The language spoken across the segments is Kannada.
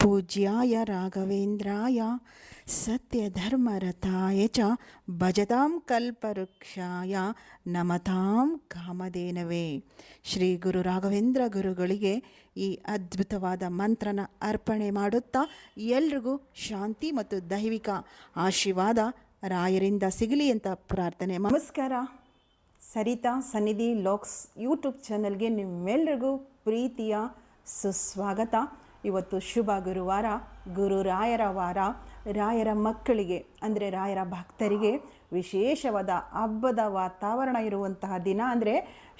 ಪೂಜ್ಯಾಯ ರಾಘವೇಂದ್ರಾಯ, ಸತ್ಯಧರ್ಮರಥಾಯ ಚ ಭಜತಾಂ ಕಲ್ಪವೃಕ್ಷಾಯ ನಮತಾಂ ಕಾಮಧೇನವೇ. ಶ್ರೀ ಗುರು ರಾಘವೇಂದ್ರ ಗುರುಗಳಿಗೆ ಈ ಅದ್ಭುತವಾದ ಮಂತ್ರನ ಅರ್ಪಣೆ ಮಾಡುತ್ತಾ ಎಲ್ರಿಗೂ ಶಾಂತಿ ಮತ್ತು ದೈವಿಕ ಆಶೀರ್ವಾದ ರಾಯರಿಂದ ಸಿಗಲಿ ಅಂತ ಪ್ರಾರ್ಥನೆ ನಮಸ್ಕಾರ. ಸರಿತಾ ಸನ್ನಿಧಿ ಲೋಕ್ಸ್ ಯೂಟ್ಯೂಬ್ ಚಾನಲ್ಗೆ ನಿಮ್ಮೆಲ್ರಿಗೂ ಪ್ರೀತಿಯ ಸುಸ್ವಾಗತ. ಇವತ್ತು ಶುಭ ಗುರುವಾರ. ಗುರು ರಾಯರ ವಾರ. ರಾಯರ ಮಕ್ಕಳಿಗೆ, ಅಂದರೆ ರಾಯರ ಭಕ್ತರಿಗೆ ವಿಶೇಷವಾದ ಹಬ್ಬದ ವಾತಾವರಣ ಇರುವಂತಹ ದಿನ ಅಂದರೆ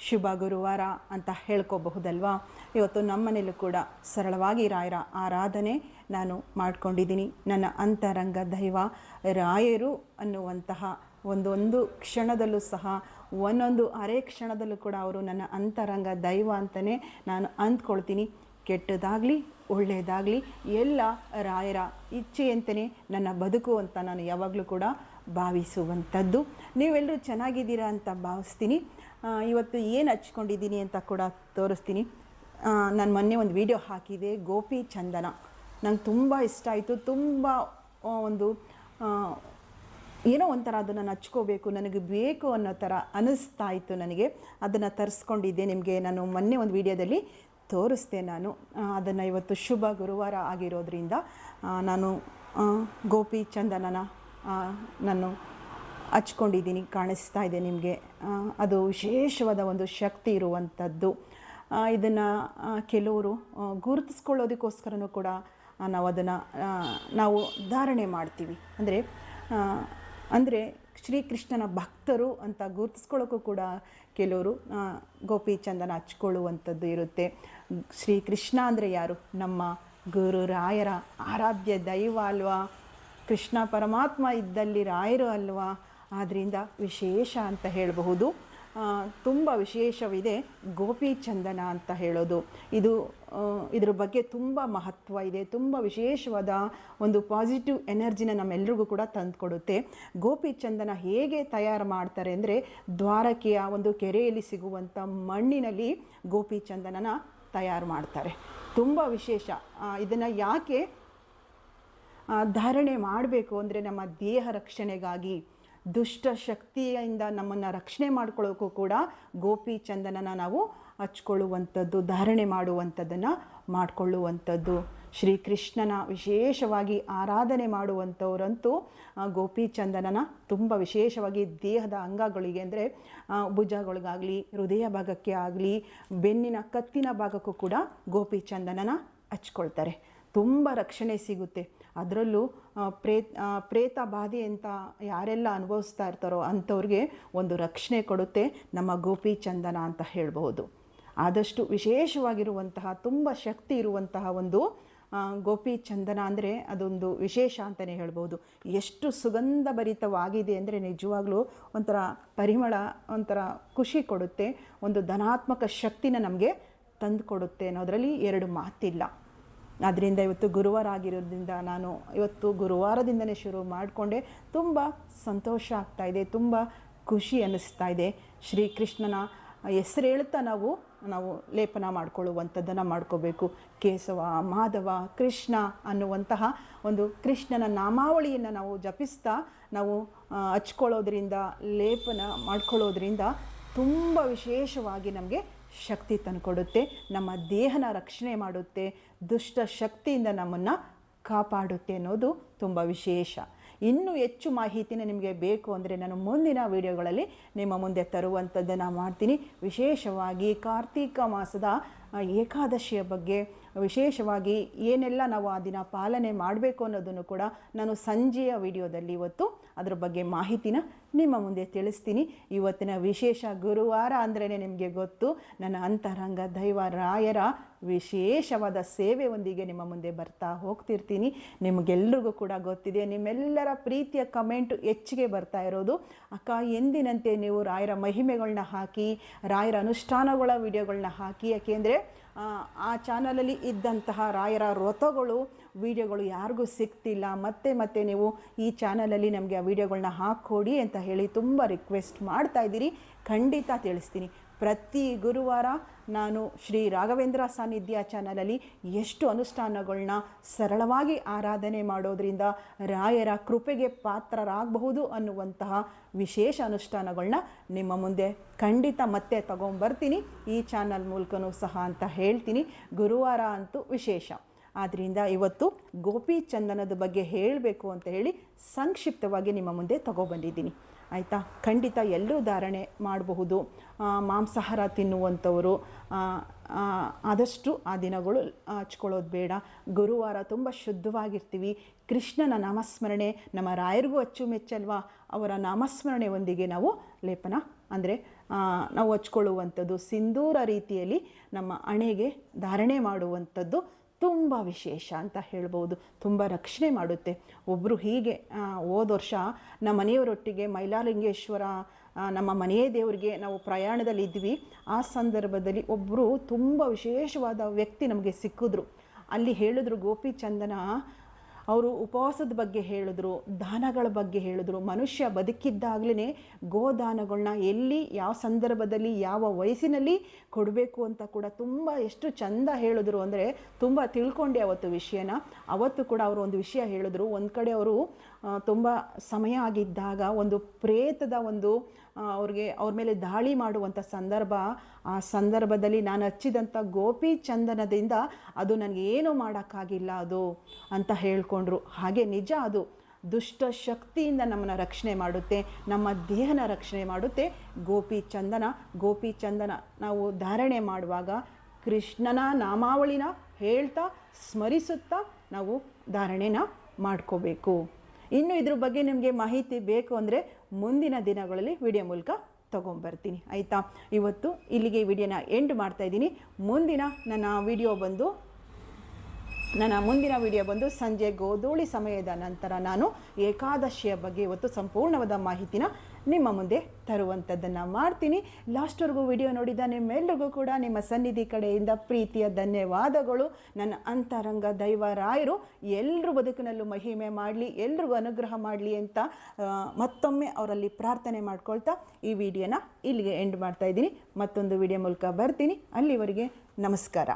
ಶುಭ ಗುರುವಾರ ಅಂತ ಹೇಳ್ಕೋಬಹುದಲ್ವಾ? ಇವತ್ತು ನಮ್ಮನೇಲೂ ಕೂಡ ಸರಳವಾಗಿ ರಾಯರ ಆರಾಧನೆ ನಾನು ಮಾಡ್ಕೊಂಡಿದ್ದೀನಿ. ನನ್ನ ಅಂತರಂಗ ದೈವ ರಾಯರು ಅನ್ನುವಂತಹ ಒಂದೊಂದು ಕ್ಷಣದಲ್ಲೂ ಸಹ, ಒಂದೊಂದು ಅರೆ ಕ್ಷಣದಲ್ಲೂ ಕೂಡ ಅವರು ನನ್ನ ಅಂತರಂಗ ದೈವ ಅಂತಲೇ ನಾನು ಅಂದ್ಕೊಳ್ತೀನಿ. ಕೆಟ್ಟದಾಗಲಿ ಒಳ್ಳೆಯದಾಗಲಿ. ಎಲ್ಲ ರಾಯರ ಇಚ್ಛೆಯಂತೆಯೇ ನನ್ನ ಬದುಕು ಅಂತ ನಾನು ಯಾವಾಗಲೂ ಕೂಡ ಭಾವಿಸುವಂಥದ್ದು. ನೀವೆಲ್ಲರೂ ಚೆನ್ನಾಗಿದ್ದೀರಾ ಅಂತ ಭಾವಿಸ್ತೀನಿ. ಇವತ್ತು ಏನು ಹಚ್ಕೊಂಡಿದ್ದೀನಿ ಅಂತ ಕೂಡ ತೋರಿಸ್ತೀನಿ. ನಾನು ಮೊನ್ನೆ ಒಂದು ವಿಡಿಯೋ ಹಾಕಿದೆ, ಗೋಪಿ ಚಂದನ. ನಂಗೆ ತುಂಬ ಇಷ್ಟ ಆಯಿತು. ತುಂಬ ಒಂದು ಏನೋ ಒಂಥರ ಅದನ್ನು ಹಚ್ಕೋಬೇಕು ನನಗೆ ಬೇಕು ಅನ್ನೋ ಥರ ಅನ್ನಿಸ್ತಾ ಇತ್ತು ನನಗೆ. ಅದನ್ನು ತರಿಸ್ಕೊಂಡಿದ್ದೆ ನಿಮಗೆ. ನಾನು ಮೊನ್ನೆ ಒಂದು ವಿಡಿಯೋದಲ್ಲಿ ತೋರಿಸ್ದೆ ನಾನು. ಅದನ್ನು ಇವತ್ತು ಶುಭ ಗುರುವಾರ ಆಗಿರೋದ್ರಿಂದ ನಾನು ಗೋಪಿ ಚಂದನನ ನಾನು ಹಚ್ಕೊಂಡಿದ್ದೀನಿ, ಕಾಣಿಸ್ತಾ ಇದೆ ನಿಮಗೆ. ಅದು ವಿಶೇಷವಾದ ಒಂದು ಶಕ್ತಿ ಇರುವಂಥದ್ದು ಇದನ್ನು ಕೆಲವರು ಗುರುತಿಸ್ಕೊಳ್ಳೋದಕ್ಕೋಸ್ಕರನೂ ಕೂಡ ನಾವು ಅದನ್ನು ನಾವು ಧಾರಣೆ ಮಾಡ್ತೀವಿ. ಅಂದರೆ ಅಂದರೆ ಶ್ರೀಕೃಷ್ಣನ ಭಕ್ತರು ಅಂತ ಗುರುತಿಸ್ಕೊಳ್ಳೋಕ್ಕೂ ಕೂಡ ಕೆಲವರು ಗೋಪಿಚಂದನ ಗೋಪಿ ಚಂದನ ಹಚ್ಕೊಳ್ಳುವಂಥದ್ದು ಇರುತ್ತೆ. ಶ್ರೀಕೃಷ್ಣ ಅಂದರೆ ಯಾರು? ನಮ್ಮ ಗುರುರಾಯರ ಆರಾಧ್ಯ ದೈವ ಅಲ್ವಾ? ಕೃಷ್ಣ ಪರಮಾತ್ಮ ಇದ್ದಲ್ಲಿ ರಾಯರು ಅಲ್ವಾ? ಆದ್ದರಿಂದ ವಿಶೇಷ ಅಂತ ಹೇಳಬಹುದು. ತುಂಬ ವಿಶೇಷವಿದೆ ಗೋಪಿ ಚಂದನ ಅಂತ ಹೇಳೋದು. ಇದು ಇದ್ರ ಬಗ್ಗೆ ತುಂಬ ಮಹತ್ವ ಇದೆ, ತುಂಬ ವಿಶೇಷವಾದ ಒಂದು ಪಾಸಿಟಿವ್ ಎನರ್ಜಿನ ನಮ್ಮೆಲ್ಲರಿಗೂ ಕೂಡ ತಂದುಕೊಡುತ್ತೆ. ಗೋಪಿ ಚಂದನ ಹೇಗೆ ತಯಾರು ಮಾಡ್ತಾರೆ ಅಂದರೆ ದ್ವಾರಕೆಯ ಒಂದು ಕೆರೆಯಲ್ಲಿ ಸಿಗುವಂಥ ಮಣ್ಣಿನಲ್ಲಿ ಗೋಪಿ ಚಂದನನ ತಯಾರು ಮಾಡ್ತಾರೆ. ತುಂಬ ವಿಶೇಷ. ಇದನ್ನು ಯಾಕೆ ಧಾರಣೆ ಮಾಡಬೇಕು ಅಂದರೆ ನಮ್ಮ ದೇಹ ರಕ್ಷಣೆಗಾಗಿ, ದುಷ್ಟ ಶಕ್ತಿಯಿಂದ ನಮ್ಮನ್ನು ರಕ್ಷಣೆ ಮಾಡ್ಕೊಳ್ಳೋಕ್ಕೂ ಕೂಡ ಗೋಪಿ ಚಂದನನ ನಾವು ಹಚ್ಕೊಳ್ಳುವಂಥದ್ದು, ಧಾರಣೆ ಮಾಡುವಂಥದ್ದನ್ನು ಮಾಡಿಕೊಳ್ಳುವಂಥದ್ದು. ಶ್ರೀಕೃಷ್ಣನ ವಿಶೇಷವಾಗಿ ಆರಾಧನೆ ಮಾಡುವಂಥವರಂತೂ ಗೋಪಿಚಂದನನ ಗೋಪಿ ತುಂಬ ವಿಶೇಷವಾಗಿ ದೇಹದ ಅಂಗಗಳಿಗೆ ಅಂದರೆ ಭುಜಗಳಿಗಾಗಲಿ, ಹೃದಯ ಭಾಗಕ್ಕೆ ಆಗಲಿ, ಬೆನ್ನಿನ ಕತ್ತಿನ ಭಾಗಕ್ಕೂ ಕೂಡ ಗೋಪಿಚಂದನನ ಹಚ್ಕೊಳ್ತಾರೆ. ತುಂಬ ರಕ್ಷಣೆ ಸಿಗುತ್ತೆ. ಅದರಲ್ಲೂ ಪ್ರೇತ್ ಪ್ರೇತ ಬಾಧೆ ಅಂತ ಯಾರೆಲ್ಲ ಅನುಭವಿಸ್ತಾ ಇರ್ತಾರೋ ಅಂಥವ್ರಿಗೆ ಒಂದು ರಕ್ಷಣೆ ಕೊಡುತ್ತೆ ನಮ್ಮ ಗೋಪಿಚಂದನ ಅಂತ ಹೇಳ್ಬೋದು ಆದಷ್ಟು ವಿಶೇಷವಾಗಿರುವಂತಹ, ತುಂಬ ಶಕ್ತಿ ಇರುವಂತಹ ಒಂದು ಗೋಪಿ ಚಂದನ ಅಂದರೆ ಅದೊಂದು ವಿಶೇಷ ಅಂತಲೇ ಹೇಳ್ಬೋದು. ಎಷ್ಟು ಸುಗಂಧ ಭರಿತವಾಗಿದೆ ಅಂದರೆ ನಿಜವಾಗ್ಲೂ ಒಂಥರ ಪರಿಮಳ, ಒಂಥರ ಖುಷಿ ಕೊಡುತ್ತೆ. ಒಂದು ಧನಾತ್ಮಕ ಶಕ್ತಿನ ನಮಗೆ ತಂದು ಕೊಡುತ್ತೆ ಅನ್ನೋದರಲ್ಲಿ ಎರಡು ಮಾತಿಲ್ಲ. ಆದ್ದರಿಂದ ಇವತ್ತು ಗುರುವಾರ ಆಗಿರೋದ್ರಿಂದ ನಾನು ಇವತ್ತು ಗುರುವಾರದಿಂದನೇ ಶುರು ಮಾಡಿಕೊಂಡೆ. ತುಂಬ ಸಂತೋಷ ಆಗ್ತಾ ಇದೆ, ತುಂಬ ಖುಷಿ ಅನ್ನಿಸ್ತಾ ಇದೆ. ಶ್ರೀಕೃಷ್ಣನ ಹೆಸರು ಹೇಳ್ತಾ ನಾವು ನಾವು ಲೇಪನ ಮಾಡ್ಕೊಳ್ಳುವಂಥದ್ದನ್ನು ಮಾಡ್ಕೋಬೇಕು. ಕೇಶವ, ಮಾಧವ, ಕೃಷ್ಣ ಅನ್ನುವಂತಹ ಒಂದು ಕೃಷ್ಣನ ನಾಮಾವಳಿಯನ್ನು ನಾವು ಜಪಿಸ್ತಾ, ನಾವು ಹಚ್ಕೊಳ್ಳೋದ್ರಿಂದ, ಲೇಪನ ಮಾಡ್ಕೊಳ್ಳೋದ್ರಿಂದ ತುಂಬ ವಿಶೇಷವಾಗಿ ನಮಗೆ ಶಕ್ತಿ ತಂದುಕೊಡುತ್ತೆ ನಮ್ಮ ದೇಹನ ರಕ್ಷಣೆ ಮಾಡುತ್ತೆ. ದುಷ್ಟ ಶಕ್ತಿಯಿಂದ ನಮ್ಮನ್ನು ಕಾಪಾಡುತ್ತೆ ಅನ್ನೋದು ತುಂಬ ವಿಶೇಷ. ಇನ್ನೂ ಹೆಚ್ಚು ಮಾಹಿತಿನ ನಿಮಗೆ ಬೇಕು ಅಂದರೆ ನಾನು ಮುಂದಿನ ವಿಡಿಯೋಗಳಲ್ಲಿ ನಿಮ್ಮ ಮುಂದೆ ತರುವಂಥದ್ದನ್ನು ಮಾಡ್ತೀನಿ. ವಿಶೇಷವಾಗಿ ಕಾರ್ತೀಕ ಮಾಸದ ಏಕಾದಶಿಯ ಬಗ್ಗೆ ವಿಶೇಷವಾಗಿ ಏನೆಲ್ಲ ನಾವು ಆ ದಿನ ಪಾಲನೆ ಮಾಡಬೇಕು ಅನ್ನೋದನ್ನು ಕೂಡ ನಾನು ಸಂಜೆಯ ವಿಡಿಯೋದಲ್ಲಿ ಇವತ್ತು ಅದರ ಬಗ್ಗೆ ಮಾಹಿತಿನ ನಿಮ್ಮ ಮುಂದೆ ತಿಳಿಸ್ತೀನಿ. ಇವತ್ತಿನ ವಿಶೇಷ ಗುರುವಾರ ಅಂದ್ರೇ ನಿಮಗೆ ಗೊತ್ತು, ನನ್ನ ಅಂತರಂಗ ದೈವ ರಾಯರ ವಿಶೇಷವಾದ ಸೇವೆಯೊಂದಿಗೆ ನಿಮ್ಮ ಮುಂದೆ ಬರ್ತಾ ಹೋಗ್ತಿರ್ತೀನಿ. ನಿಮಗೆಲ್ರಿಗೂ ಕೂಡ ಗೊತ್ತಿದೆ, ನಿಮ್ಮೆಲ್ಲರ ಪ್ರೀತಿಯ ಕಮೆಂಟ್ ಹೆಚ್ಚಿಗೆ ಬರ್ತಾ ಇರೋದು. ಅಕ್ಕ, ಎಂದಿನಂತೆ ನೀವು ರಾಯರ ಮಹಿಮೆಗಳನ್ನ ಹಾಕಿ, ರಾಯರ ಅನುಷ್ಠಾನಗಳ ವಿಡಿಯೋಗಳನ್ನ ಹಾಕಿ, ಯಾಕೆಂದರೆ ಆ ಚಾನಲಲ್ಲಿ ಇದ್ದಂತಹ ರಾಯರ ವ್ರತಗಳು, ವಿಡಿಯೋಗಳು ಯಾರಿಗೂ ಸಿಗ್ತಿಲ್ಲ. ಮತ್ತೆ ಮತ್ತೆ ನೀವು ಈ ಚಾನಲಲ್ಲಿ ನಮಗೆ ಆ ವಿಡಿಯೋಗಳನ್ನ ಹಾಕ್ಕೊಡಿ ಅಂತ ಹೇಳಿ ತುಂಬ ರಿಕ್ವೆಸ್ಟ್ ಮಾಡ್ತಾ ಇದ್ದೀರಿ. ಖಂಡಿತ ತಿಳಿಸ್ತೀನಿ. ಪ್ರತಿ ಗುರುವಾರ ನಾನು ಶ್ರೀ ರಾಘವೇಂದ್ರ ಸಾನ್ನಿಧ್ಯ ಚಾನಲಲ್ಲಿ ಎಷ್ಟು ಅನುಷ್ಠಾನಗಳನ್ನ ಸರಳವಾಗಿ ಆರಾಧನೆ ಮಾಡೋದ್ರಿಂದ ರಾಯರ ಕೃಪೆಗೆ ಪಾತ್ರರಾಗಬಹುದು ಅನ್ನುವಂತಹ ವಿಶೇಷ ಅನುಷ್ಠಾನಗಳನ್ನ ನಿಮ್ಮ ಮುಂದೆ ಖಂಡಿತ ಮತ್ತೆ ತಗೊಂಬರ್ತೀನಿ. ಈ ಚಾನಲ್ ಮೂಲಕನೂ ಸಹ ಅಂತ ಹೇಳ್ತೀನಿ. ಗುರುವಾರ ಅಂತೂ ವಿಶೇಷ. ಆದ್ದರಿಂದ ಇವತ್ತು ಗೋಪಿ ಚಂದನದ ಬಗ್ಗೆ ಹೇಳಬೇಕು ಅಂತ ಹೇಳಿ ಸಂಕ್ಷಿಪ್ತವಾಗಿ ನಿಮ್ಮ ಮುಂದೆ ತಗೊಬಂದಿದ್ದೀನಿ. ಆಯಿತಾ? ಖಂಡಿತ ಎಲ್ಲರೂ ಧಾರಣೆ ಮಾಡಬಹುದು. ಮಾಂಸಾಹಾರ ತಿನ್ನುವಂಥವರು ಆದಷ್ಟು ಆ ದಿನಗಳು ಹಚ್ಕೊಳ್ಳೋದು ಬೇಡ. ಗುರುವಾರ ತುಂಬ ಶುದ್ಧವಾಗಿರ್ತೀವಿ. ಕೃಷ್ಣನ ನಾಮಸ್ಮರಣೆ, ನಮ್ಮ ರಾಯರಿಗೂ ಅಚ್ಚುಮೆಚ್ಚಲ್ವಾ? ಅವರ ನಾಮಸ್ಮರಣೆಯೊಂದಿಗೆ ನಾವು ಲೇಪನ, ಅಂದರೆ ನಾವು ಹಚ್ಕೊಳ್ಳುವಂಥದ್ದು, ಸಿಂಧೂರ ರೀತಿಯಲ್ಲಿ ನಮ್ಮ ಹಣೆಗೆ ಧಾರಣೆ ಮಾಡುವಂಥದ್ದು ತುಂಬ ವಿಶೇಷ ಅಂತ ಹೇಳ್ಬೋದು, ತುಂಬ ರಕ್ಷಣೆ ಮಾಡುತ್ತೆ. ಒಬ್ಬರು ಹೀಗೆ ಹೋದ ವರ್ಷ ನಮ್ಮ ಮನೆಯವರೊಟ್ಟಿಗೆ ಮೈಲಾಲಿಂಗೇಶ್ವರ ನಮ್ಮ ಮನೆಯ ದೇವರಿಗೆ ನಾವು ಪ್ರಯಾಣದಲ್ಲಿ ಇದ್ವಿ. ಆ ಸಂದರ್ಭದಲ್ಲಿ ಒಬ್ಬರು ತುಂಬ ವಿಶೇಷವಾದ ವ್ಯಕ್ತಿ ನಮಗೆ ಸಿಕ್ಕಿದ್ರು. ಅಲ್ಲಿ ಹೇಳಿದ್ರು, ಗೋಪಿ ಚಂದನ ಅವರು ಉಪವಾಸದ ಬಗ್ಗೆ ಹೇಳಿದ್ರು, ದಾನಗಳ ಬಗ್ಗೆ ಹೇಳಿದ್ರು. ಮನುಷ್ಯ ಬದುಕಿದ್ದಾಗಲೇ ಗೋದಾನಗಳನ್ನ ಎಲ್ಲಿ, ಯಾವ ಸಂದರ್ಭದಲ್ಲಿ, ಯಾವ ವಯಸ್ಸಿನಲ್ಲಿ ಕೊಡಬೇಕು ಅಂತ ಕೂಡ ತುಂಬ ಎಷ್ಟು ಚಂದ ಹೇಳಿದ್ರು ಅಂದರೆ ತುಂಬ ತಿಳ್ಕೊಂಡೆ ಅವತ್ತು ವಿಷಯನ. ಅವತ್ತು ಕೂಡ ಅವರು ಒಂದು ವಿಷಯ ಹೇಳಿದ್ರು. ಒಂದು ಕಡೆ ಅವರು ತುಂಬ ಸಮಯ ಆಗಿದ್ದಾಗ ಒಂದು ಪ್ರೇತದ ಒಂದು ಅವ್ರಿಗೆ ಅವ್ರ ಮೇಲೆ ದಾಳಿ ಮಾಡುವಂಥ ಸಂದರ್ಭ, ಆ ಸಂದರ್ಭದಲ್ಲಿ ನಾನು ಹಚ್ಚಿದಂಥ ಗೋಪಿ ಚಂದನದಿಂದ ಅದು ನನಗೆ ಏನು ಮಾಡೋಕ್ಕಾಗಿಲ್ಲ ಅದು ಅಂತ ಹೇಳ್ಕೊಂಡ್ರು. ಹಾಗೆ ನಿಜ ಅದು. ದುಷ್ಟ ಶಕ್ತಿಯಿಂದ ನಮ್ಮನ್ನು ರಕ್ಷಣೆ ಮಾಡುತ್ತೆ, ನಮ್ಮ ದೇಹನ ರಕ್ಷಣೆ ಮಾಡುತ್ತೆ ಗೋಪಿ ಚಂದನ. ಗೋಪಿ ಚಂದನ ನಾವು ಧಾರಣೆ ಮಾಡುವಾಗ ಕೃಷ್ಣನ ನಾಮಾವಳಿನ ಹೇಳ್ತಾ, ಸ್ಮರಿಸುತ್ತಾ ನಾವು ಧಾರಣೆನ ಮಾಡ್ಕೋಬೇಕು. ಇನ್ನು ಇದ್ರ ಬಗ್ಗೆ ನಿಮಗೆ ಮಾಹಿತಿ ಬೇಕು ಅಂದರೆ ಮುಂದಿನ ದಿನಗಳಲ್ಲಿ ವಿಡಿಯೋ ಮೂಲಕ ತೊಗೊಂಬರ್ತೀನಿ, ಆಯಿತಾ? ಇವತ್ತು ಇಲ್ಲಿಗೆ ವಿಡಿಯೋನ ಎಂಡ್ ಮಾಡ್ತಾ ಇದ್ದೀನಿ. ಮುಂದಿನ ನನ್ನ ವಿಡಿಯೋ ಬಂದು ನನ್ನ ಮುಂದಿನ ವಿಡಿಯೋ ಬಂದು ಸಂಜೆ ಗೋಧೂಳಿ ಸಮಯದ ನಂತರ ನಾನು ಏಕಾದಶಿಯ ಬಗ್ಗೆ ಇವತ್ತು ಸಂಪೂರ್ಣವಾದ ಮಾಹಿತಿನ ನಿಮ್ಮ ಮುಂದೆ ತರುವಂಥದ್ದನ್ನು ಮಾಡ್ತೀನಿ. ಲಾಸ್ಟ್ವರೆಗೂ ವಿಡಿಯೋ ನೋಡಿದ ನಿಮ್ಮೆಲ್ಲರಿಗೂ ಕೂಡ ನಿಮ್ಮ ಸನ್ನಿಧಿ ಕಡೆಯಿಂದ ಪ್ರೀತಿಯ ಧನ್ಯವಾದಗಳು. ನನ್ನ ಅಂತರಂಗ ದೈವರಾಯರು ಎಲ್ಲರ ಬದುಕಿನಲ್ಲೂ ಮಹಿಮೆ ಮಾಡಲಿ, ಎಲ್ರಿಗೂ ಅನುಗ್ರಹ ಮಾಡಲಿ ಅಂತ ಮತ್ತೊಮ್ಮೆ ಅವರಲ್ಲಿ ಪ್ರಾರ್ಥನೆ ಮಾಡ್ಕೊಳ್ತಾ ಈ ವಿಡಿಯೋನ ಇಲ್ಲಿಗೆ ಎಂಡ್ ಮಾಡ್ತಾ ಇದ್ದೀನಿ. ಮತ್ತೊಂದು ವಿಡಿಯೋ ಮೂಲಕ ಬರ್ತೀನಿ. ಅಲ್ಲಿವರೆಗೆ ನಮಸ್ಕಾರ.